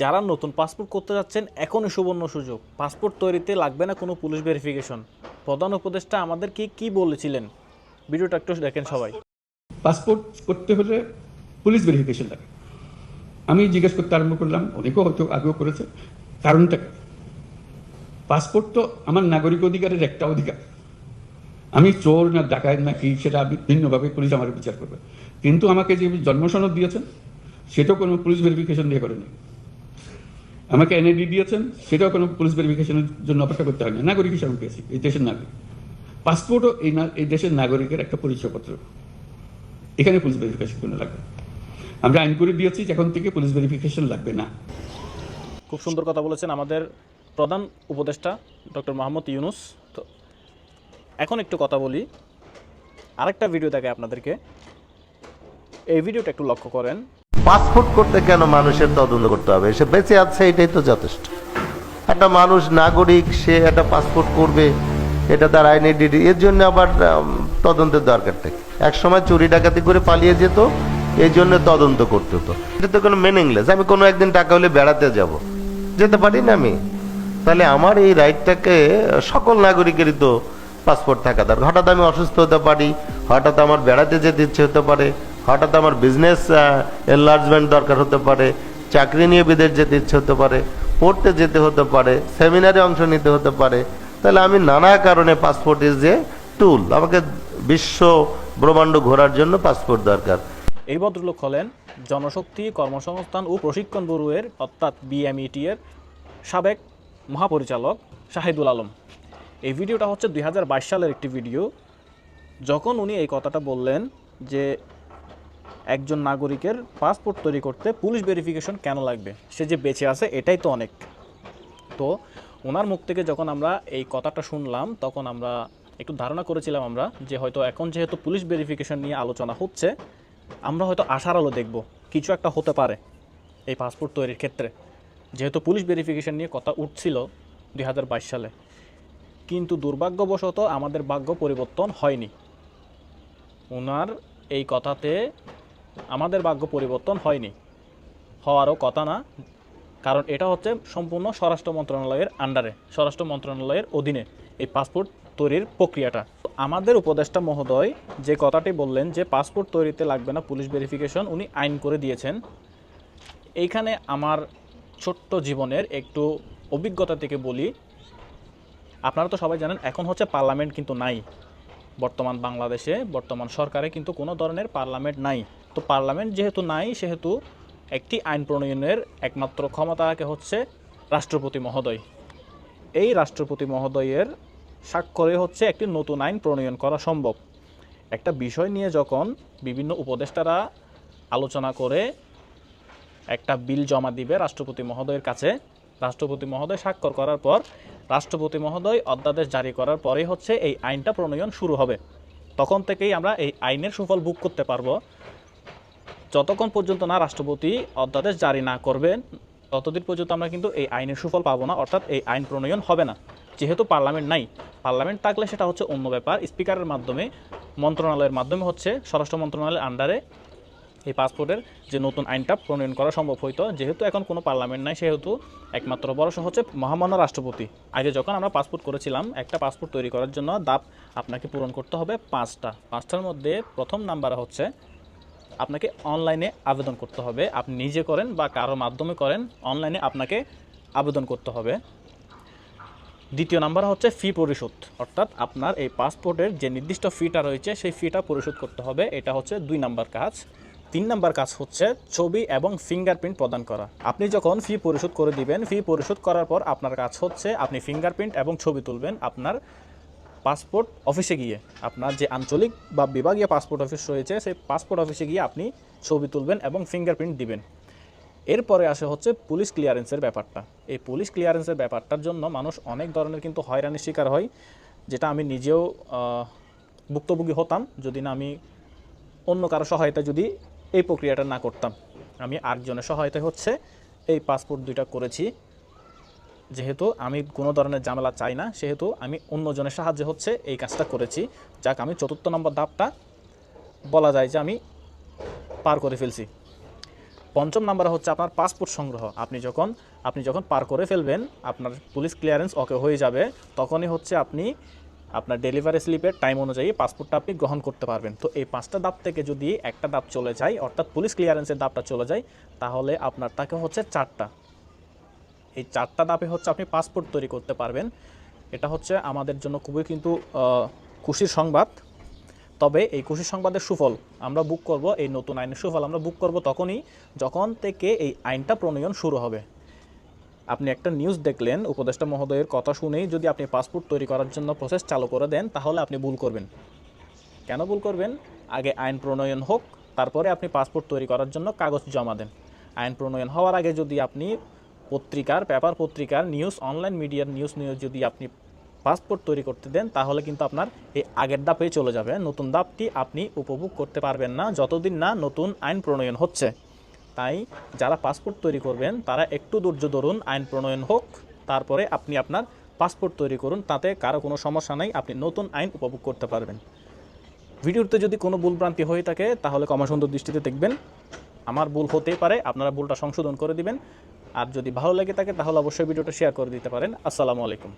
যারা নতুন পাসপোর্ট করতে যাচ্ছেন, এখনই সুবর্ণ সুযোগ। পাসপোর্ট তৈরিতে লাগবে না কোনো পুলিশ ভেরিফিকেশন। প্রধান উপদেষ্টা আমাদেরকে কি বলেছিলেন? ভিডিওটা একটু দেখেন সবাই। পাসপোর্ট করতে হলে পুলিশ ভেরিফিকেশন লাগে। আমি জিজ্ঞেস করতে আরম্ভ করলাম, অনেকেও হয়তো আগেও করেছে। কারণটা? পাসপোর্ট তো আমার নাগরিক অধিকারের একটা অধিকার। আমি চোর না ডাকায় না কি, সেটা ভিন্নভাবে পুলিশ আমার বিচার করবে। কিন্তু আমাকে যে জন্মসনদ দিয়েছেন সেটাও কোনো পুলিশ ভেরিফিকেশন দিয়ে করেনি। আমাকে এনআইডি দিয়েছেন, সেটাও কোনো পুলিশ ভেরিফিকেশনের জন্য অপেক্ষা করতে হয় না নাগরিক হিসাবে পেয়েছি, এই দেশের নাগরিক। পাসপোর্টও এই এই দেশের নাগরিকের একটা পরিচয়পত্র। এখানে পুলিশ ভেরিফিকেশন কোনো লাগবে আমরা আইন করে দিয়েছি এখন থেকে পুলিশ ভেরিফিকেশন লাগবে না। খুব সুন্দর কথা বলেছেন আমাদের প্রধান উপদেষ্টা ডক্টর মোহাম্মদ ইউনুস। তো এখন একটু কথা বলি। আরেকটা ভিডিও দেখে আপনাদেরকে। এই ভিডিওটা একটু লক্ষ্য করেন। পাসপোর্ট করতে কেন মানুষের তদন্ত করতে হবে? সে বেঁচে আছে, এটাই তো যথেষ্ট। একটা মানুষ নাগরিক, সে একটা পাসপোর্ট করবে, এটা তার আইডেন্টিটি এর জন্য আবার তদন্তের দরকার থাকে। এক সময় চুরি ডাকাতি করে পালিয়ে যেত, এই জন্য তদন্ত করতে হতো। এটা তো কোনো মিনিংলেস আমি কোনো একদিন টাকা হলে বেড়াতে যাব। যেতে পারি না আমি। তাহলে আমার এই রাইটটাকে সকল নাগরিকেরই তো পাসপোর্ট থাকা দরকার। হঠাৎ আমি অসুস্থ হতে পারি, হঠাৎ আমার বেড়াতে যেতে ইচ্ছে হতে পারে। হঠাৎ আমার বিজনেস এনলার্জমেন্ট দরকার হতে পারে, চাকরি নিয়ে বিদেশ যেতে ইচ্ছে হতে পারে, পড়তে যেতে হতে পারে সেমিনারে অংশ নিতে হতে পারে, তাহলে আমি নানা কারণে পাসপোর্ট ইজ যে টুল আমাকে বিশ্ব ব্রহ্মাণ্ড ঘোরার জন্য পাসপোর্ট দরকার। এই ভদ্রলোক হলেন জনশক্তি কর্মসংস্থান ও প্রশিক্ষণ ব্যুরোয়ের অর্থাৎ বিএমইটি এর, সাবেক মহাপরিচালক শাহিদুল আলম। এই ভিডিওটা হচ্ছে দু হাজার বাইশ সালের একটি ভিডিও। যখন উনি এই কথাটা বললেন যে একজন নাগরিকের পাসপোর্ট তৈরি করতে পুলিশ ভেরিফিকেশন কেন লাগবে? সে যে বেঁচে আছে, এটাই তো অনেক। তো ওনার মুখ থেকে যখন আমরা এই কথাটা শুনলাম, তখন আমরা একটু ধারণা করেছিলাম আমরা যে হয়তো এখন যেহেতু পুলিশ ভেরিফিকেশন নিয়ে আলোচনা হচ্ছে, আমরা হয়তো আশার আলো দেখব। কিছু একটা হতে পারে এই পাসপোর্ট তৈরির ক্ষেত্রে। যেহেতু পুলিশ ভেরিফিকেশন নিয়ে কথা উঠছিল দু হাজার বাইশ সালে। কিন্তু দুর্ভাগ্যবশত আমাদের ভাগ্য পরিবর্তন হয়নি। ওনার এই কথাতে আমাদের ভাগ্য পরিবর্তন হয়নি। হওয়ারও কথা না। কারণ এটা হচ্ছে সম্পূর্ণ স্বরাষ্ট্র মন্ত্রণালয়ের আন্ডারে স্বরাষ্ট্র মন্ত্রণালয়ের অধীনে এই পাসপোর্ট তৈরির প্রক্রিয়াটা। আমাদের উপদেষ্টা মহোদয় যে কথাটি বললেন যে পাসপোর্ট তৈরিতে লাগবে না পুলিশ ভেরিফিকেশন উনি আইন করে দিয়েছেন। এইখানে আমার ছোট্ট জীবনের একটু অভিজ্ঞতা থেকে বলি। আপনারা তো সবাই জানেন, এখন হচ্ছে পার্লামেন্ট কিন্তু নাই। বর্তমান বাংলাদেশে, বর্তমান সরকারে কিন্তু কোনো ধরনের পার্লামেন্ট নাই। তো পার্লামেন্ট যেহেতু নাই, সেহেতু একটি আইন প্রণয়নের একমাত্র ক্ষমতা রাখে হচ্ছে রাষ্ট্রপতি মহোদয়। এই রাষ্ট্রপতি মহোদয়ের স্বাক্ষরে হচ্ছে একটি নতুন আইন প্রণয়ন করা সম্ভব। একটা বিষয় নিয়ে যখন বিভিন্ন উপদেষ্টারা আলোচনা করে, একটা বিল জমা দিবে রাষ্ট্রপতি মহোদয়ের কাছে, রাষ্ট্রপতি মহোদয় স্বাক্ষর করার পর, রাষ্ট্রপতি মহোদয় অধ্যাদেশ জারি করার পরেই হচ্ছে এই আইনটা প্রণয়ন শুরু হবে। তখন থেকেই আমরা এই আইনের সুফল ভোগ করতে পারব। যতক্ষণ পর্যন্ত না রাষ্ট্রপতি অধ্যাদেশ জারি না করবেন, ততদিন পর্যন্ত আমরা কিন্তু এই আইনের সুফল পাবো না, অর্থাৎ এই আইন প্রণয়ন হবে না। যেহেতু পার্লামেন্ট নাই, পার্লামেন্ট থাকলে সেটা হচ্ছে অন্য ব্যাপার। স্পিকারের মাধ্যমে, মন্ত্রণালয়ের মাধ্যমে হচ্ছে স্বরাষ্ট্র মন্ত্রণালয়ের আন্ডারে এই পাসপোর্টের যে নতুন আইনটা প্রণয়ন করা সম্ভব হইতো। যেহেতু এখন কোনো পার্লামেন্ট নাই, সেহেতু একমাত্র ভরসা হচ্ছে মহামান্য রাষ্ট্রপতি। আগে যখন আমরা পাসপোর্ট করেছিলাম, একটা পাসপোর্ট তৈরি করার জন্য দাপ আপনাকে পূরণ করতে হবে পাঁচটা। পাঁচটার মধ্যে প্রথম নাম্বার হচ্ছে আপনাকে অনলাইনে আবেদন করতে হবে। আপনি নিজে করেন বা কারও মাধ্যমে করেন অনলাইনে আপনাকে আবেদন করতে হবে। দ্বিতীয় নাম্বার হচ্ছে ফি পরিশোধ। অর্থাৎ আপনার এই পাসপোর্টের যে নির্দিষ্ট ফিটা রয়েছে, সেই ফিটা পরিশোধ করতে হবে। এটা হচ্ছে দুই নাম্বার কাজ। তিন নাম্বার কাজ হচ্ছে ছবি এবং ফিঙ্গারপ্রিন্ট প্রদান করা। আপনি যখন ফি পরিশোধ করে দিবেন ফি পরিশোধ করার পর আপনার কাজ হচ্ছে আপনি ফিঙ্গারপ্রিন্ট এবং ছবি তুলবেন। আপনার পাসপোর্ট অফিসে গিয়ে আপনার যে আঞ্চলিক বা বিভাগীয় পাসপোর্ট অফিস রয়েছে, সেই পাসপোর্ট অফিসে গিয়ে আপনি ছবি তুলবেন এবং ফিঙ্গারপ্রিন্ট দিবেন। এরপরে আসে হচ্ছে পুলিশ ক্লিয়ারেন্সের ব্যাপারটা। এই পুলিশ ক্লিয়ারেন্সের ব্যাপারটার জন্য মানুষ অনেক ধরনের কিন্তু হয়রানির শিকার হয়, যেটা আমি নিজেও ভুক্তভোগী হতাম, যদি না আমি অন্য কারও সহায়তা যদি এই প্রক্রিয়াটা না করতাম। আমি আটজনের সহায়তায় হচ্ছে এই পাসপোর্ট দুইটা করেছি। যেহেতু আমি কোনো ধরনের ঝামেলা চাই না, সেহেতু আমি অন্যজনের সাহায্যে হচ্ছে এই কাজটা করেছি। যাক, আমি চতুর্থ নম্বর ধাপটা বলা যায় যে আমি পার করে ফেলছি। পঞ্চম নাম্বার হচ্ছে আপনার পাসপোর্ট সংগ্রহ। আপনি যখন আপনি যখন পার করে ফেলবেন, আপনার পুলিশ ক্লিয়ারেন্স ওকে হয়ে যাবে, তখনই হচ্ছে আপনি আপনার ডেলিভারি স্লিপের টাইম অনুযায়ী পাসপোর্টটা আপনি গ্রহণ করতে পারবেন। তো এই পাঁচটা ধাপ থেকে যদি একটা ধাপ চলে যায়, অর্থাৎ পুলিশ ক্লিয়ারেন্সের ধাপটা চলে যায়, তাহলে আপনার তাকে হচ্ছে চারটা এই চারটা ধাপে হচ্ছে আপনি পাসপোর্ট তৈরি করতে পারবেন। এটা হচ্ছে আমাদের জন্য খুবই কিন্তু খুশির সংবাদ। তবে এই খুশির সংবাদের সুফল আমরা বুক করব, এই নতুন আইনের সুফল আমরা বুক করব তখনই যখন থেকে এই আইনটা প্রণয়ন শুরু হবে। আপনি একটা নিউজ দেখলেন, উপদেষ্টা মহোদয়ের কথা শুনেই যদি আপনি পাসপোর্ট তৈরি করার জন্য প্রসেস চালু করে দেন, তাহলে আপনি ভুল করবেন। কেন ভুল করবেন? আগে আইন প্রণয়ন হোক, তারপরে আপনি পাসপোর্ট তৈরি করার জন্য কাগজ জমা দেন। আইন প্রণয়ন হওয়ার আগে যদি আপনি পত্রিকার, পেপার পত্রিকার নিউজ অনলাইন মিডিয়ার নিউজ নিউজ যদি আপনি পাসপোর্ট তৈরি করতে দেন, তাহলে কিন্তু আপনার এই আগের ধাপেই চলে যাবে। নতুন ধাপটি আপনি উপভোগ করতে পারবেন না, যতদিন না নতুন আইন প্রণয়ন হচ্ছে। তাই যারা পাসপোর্ট তৈরি করবেন, তারা একটু ধৈর্য ধরুন, আইন প্রণয়ন হোক, তারপরে আপনি আপনার পাসপোর্ট তৈরি করুন, তাতে কারও কোনো সমস্যা নেই, আপনি নতুন আইন উপভোগ করতে পারবেন। ভিডিওতে যদি কোনো ভুলভ্রান্তি হয়ে থাকে, তাহলে ক্ষমা সুন্দর দৃষ্টিতে দেখবেন। আমার ভুল হতেই পারে, আপনারা ভুলটা সংশোধন করে দিবেন। আর যদি ভালো লাগে থাকে তাহলে অবশ্যই ভিডিওটা শেয়ার করে দিতে পারেন। আসসালামু আলাইকুম।